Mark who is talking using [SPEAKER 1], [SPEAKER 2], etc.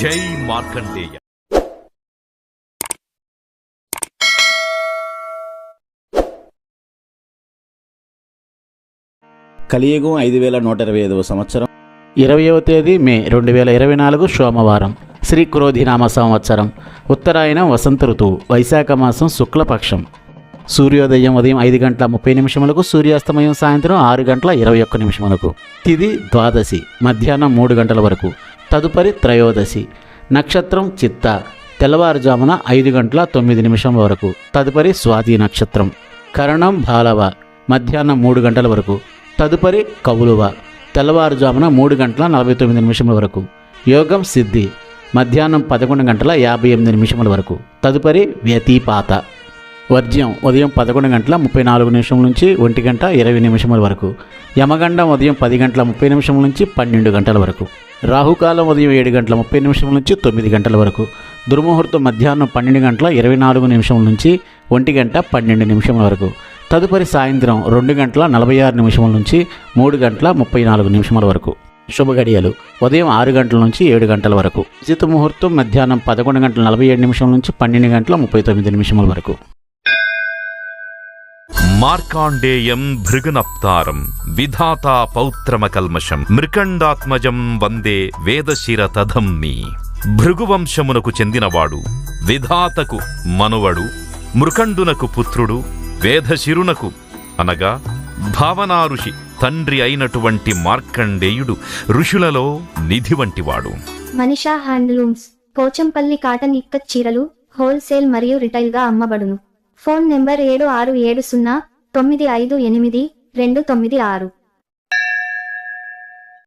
[SPEAKER 1] జై మార్కండేయ.
[SPEAKER 2] కలియుగం ఐదు వేల నూట ఇరవై ఐదవ సంవత్సరం.
[SPEAKER 3] ఇరవయవ తేదీ మే రెండు వేల ఇరవై నాలుగు సోమవారం శ్రీ క్రోధినామ సంవత్సరం. ఉత్తరాయణం వసంత ఋతువు వైశాఖ మాసం శుక్లపక్షం. సూర్యోదయం ఉదయం ఐదు గంటల ముప్పై నిమిషములకు సూర్యాస్తమయం సాయంత్రం ఆరు గంటల ఇరవై ఒక్క నిమిషములకు. తిది ద్వాదశి మధ్యాహ్నం మూడు గంటల వరకు. తదుపరి త్రయోదశి నక్షత్రం చిత్త తెల్లవారుజామున ఐదు గంటల తొమ్మిది నిమిషం వరకు తదుపరి స్వాతి నక్షత్రం కరణం బాలవ మధ్యాహ్నం మూడు గంటల వరకు తదుపరి కవులువ తెల్లవారుజామున మూడు గంటల నలభై తొమ్మిది నిమిషముల వరకు యోగం సిద్ధి మధ్యాహ్నం పదకొండు గంటల యాభై ఎనిమిది నిమిషముల వరకు తదుపరి వ్యతిపాత వర్జ్యం ఉదయం పదకొండు గంటల ముప్పై నాలుగు నిమిషం నుంచి ఒంటి గంట ఇరవై నిమిషముల వరకు యమగండం ఉదయం పది గంటల ముప్పై నిమిషం నుంచి పన్నెండు గంటల వరకు. రాహుకాలం ఉదయం ఏడు గంటల ముప్పై నిమిషం నుంచి తొమ్మిది గంటల వరకు దుర్ముహూర్తం మధ్యాహ్నం పన్నెండు గంటల ఇరవై నాలుగు నిమిషం నుంచి ఒంటి గంట పన్నెండు నిమిషం వరకు తదుపరి సాయంత్రం రెండు గంటల నలభై ఆరు నిమిషముల నుంచి మూడు గంటల ముప్పై నాలుగు నిమిషముల వరకు. శుభ గడియలు ఉదయం ఆరు గంటల నుంచి ఏడు గంటల వరకు. ఉచిత ముహూర్తం మధ్యాహ్నం పదకొండు గంటల నలభై ఏడు నిమిషం నుంచి పన్నెండు గంటల ముప్పై తొమ్మిది నిమిషముల వరకు.
[SPEAKER 1] మార్కాండేయం భృగునప్తారం విధాతా పౌత్రమకల్మషం మృకండాత్మజం వందే వేదశిర తధమ్మి భృగువంశమునకు చెందినవాడు విధాతకు మనువడు మృకండునకు పుత్రుడు వేదశిరునకు అనగా భావనా ఋషి తండ్రి అయినటువంటి మార్కండేయుడు ఋషులలో నిధి వంటివాడు.
[SPEAKER 4] మనిషా హ్యాండ్లూమ్స్ పోచంపల్లి కాటన్ ఇక్కత్ చీరలు హోల్సేల్ మరియు రిటైల్గా అమ్మబడును. ఫోన్ నెంబర్ ఏడు ఆరు ఏడు సున్నా తొమ్మిది ఐదు ఎనిమిది రెండు తొమ్మిది ఆరు